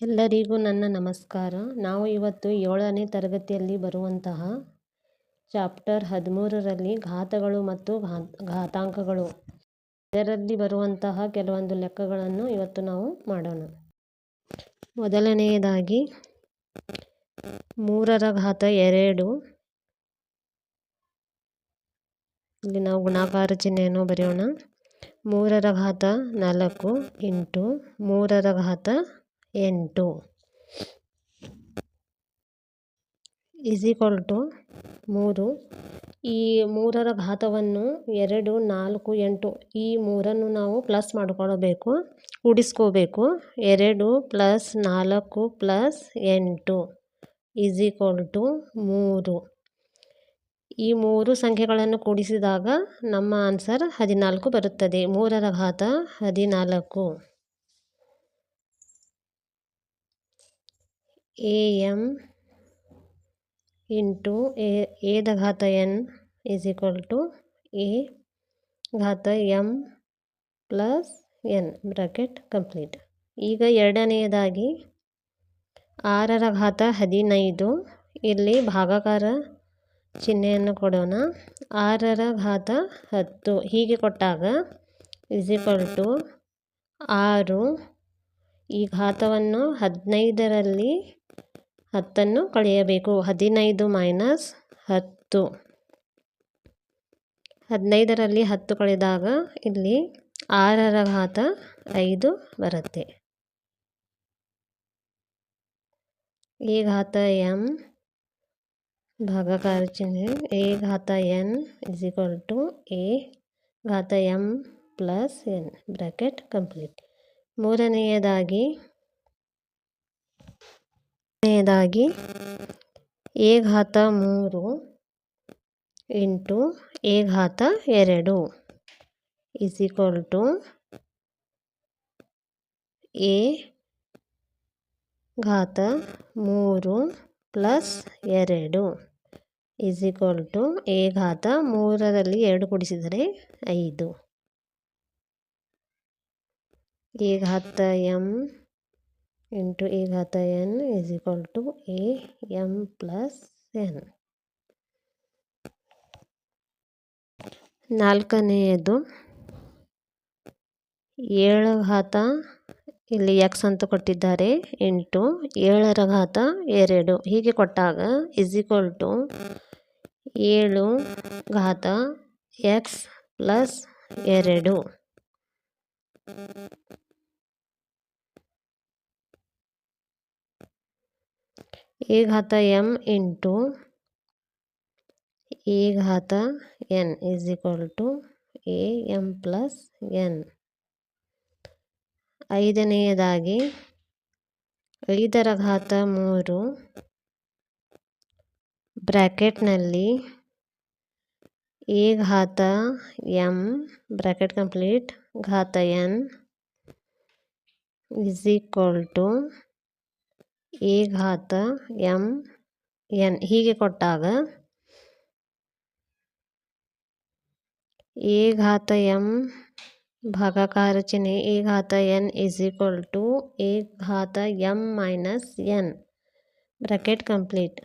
ಎಲ್ಲರಿಗೂ ನನ್ನ ನಮಸ್ಕಾರ. ನಾವು ಇವತ್ತು ಏಳನೇ ತರಗತಿಯಲ್ಲಿ ಬರುವಂತಹ ಚಾಪ್ಟರ್ ಹದಿಮೂರರಲ್ಲಿ ಘಾತಗಳು ಮತ್ತು ಘಾತಾಂಕಗಳು. ಇದರಲ್ಲಿ ಬರುವಂತಹ ಕೆಲವೊಂದು ಲೆಕ್ಕಗಳನ್ನು ಇವತ್ತು ನಾವು ಮಾಡೋಣ. ಮೊದಲನೆಯದಾಗಿ, ಮೂರರ ಘಾತ ಎರಡು. ಇಲ್ಲಿ ನಾವು ಗುಣಾಕಾರ ಚಿಹ್ನೆಯನ್ನು ಬರೆಯೋಣ. ಮೂರರ ಘಾತ ನಾಲ್ಕು ಇಂಟು ಮೂರರ ಘಾತ ಎಂಟು. ಈಕ್ವಲ್ ಟು ಮೂರು. ಈ ಮೂರರ ಘಾತವನ್ನು ಎರಡು, ನಾಲ್ಕು, ಎಂಟು ಈ ಮೂರನ್ನು ನಾವು ಪ್ಲಸ್ ಮಾಡಿಕೊಳ್ಳಬೇಕು ಕೂಡಿಸ್ಕೋಬೇಕು ಎರಡು ಪ್ಲಸ್ ನಾಲ್ಕು ಪ್ಲಸ್ ಎಂಟು ಈಕ್ವಲ್ ಟು ಮೂರು. ಈ ಮೂರು ಸಂಖ್ಯೆಗಳನ್ನು ಕೂಡಿಸಿದಾಗ ನಮ್ಮ ಆನ್ಸರ್ ಹದಿನಾಲ್ಕು ಬರುತ್ತದೆ. ಮೂರರ ಘಾತ ಹದಿನಾಲ್ಕು. ಎ ಎಂ ಇಂಟು ಎ ಎದ ಘಾತ n is equal to a ಘಾತ m plus n bracket complete. ಈಗ ಎರಡನೆಯದಾಗಿ ಆರರ ಘಾತ ಹದಿನೈದು. ಇಲ್ಲಿ ಭಾಗಾಕಾರ ಚಿಹ್ನೆಯನ್ನು ಕೊಡೋಣ. ಆರರ ಘಾತ ಹತ್ತು. ಹೀಗೆ ಕೊಟ್ಟಾಗ ಇಸ್ ಈಕ್ವಲ್ ಟು ಆರು. ಈ ಘಾತವನ್ನು ಹದಿನೈದರಲ್ಲಿ ಹತ್ತನ್ನು ಕಳೆಯಬೇಕು. ಹದಿನೈದು ಮೈನಸ್ ಹತ್ತು. ಹದಿನೈದರಲ್ಲಿ ಹತ್ತು ಕಳೆದಾಗ ಇಲ್ಲಿ ಆರರ ಘಾತ ಐದು ಬರುತ್ತೆ. ಎ ಘಾತ ಎಂ ಭಾಗಾಕಾರ ಚಿಹ್ನೆ. ಎ ಘಾತ n is equal to a ಘಾತ m plus n. Bracket complete. ಮೂರನೆಯದಾಗಿ ಮೂರನೆಯದಾಗಿ ಎ ಘಾತ ಮೂರು ಇಂಟು ಎ ಘಾತ ಎರಡು ಇಸ್ ಈಕ್ವಲ್ ಟು ಎ ಘಾತ ಮೂರು ಪ್ಲಸ್ ಎರಡು ಇಸ್ ಈಕ್ವಲ್ ಟು ಎ ಘಾತ ಮೂರರಲ್ಲಿ ಎರಡು ಕೊಡಿಸಿದರೆ ಐದು. ಎ ಘಾತ ಎಂ ಇಂಟು ಎ ಘಾತ n is equal to a m plus n ನಾಲ್ಕನೆಯದು, ಏಳು ಘಾತ, ಇಲ್ಲಿ ಎಕ್ಸ್ ಅಂತ ಕೊಟ್ಟಿದ್ದಾರೆ, ಎಂಟು. ಏಳರ ಘಾತ, ಎರಡು. ಹೀಗೆ ಕೊಟ್ಟಾಗ ಇಸ್ ಈಕ್ವಲ್ ಟು ಏಳು ಘಾತ ಎಕ್ಸ್ ಪ್ಲಸ್ ಎರಡು. ಎ ಘಾತ ಎಂ ಇಂಟು ಎ ಘಾತ n is equal to a m plus n. ಐದನೆಯದಾಗಿ ಐದರ ಘಾತ ಮೂರು ಬ್ರ್ಯಾಕೆಟ್ನಲ್ಲಿ ಎ ಘಾತ ಎಂ ಬ್ರ್ಯಾಕೆಟ್ ಕಂಪ್ಲೀಟ್ ಘಾತ n is equal to a ಘಾತ ಎಂ ಎನ್ ಹೀಗೆ ಕೊಟ್ಟಾಗ ಎ ಘಾತ ಎಂ ಭಾಗಾಕಾರ ಚಿಹ್ನೆ ಎ ಘಾತ n is equal to a ಘಾತ m minus n bracket complete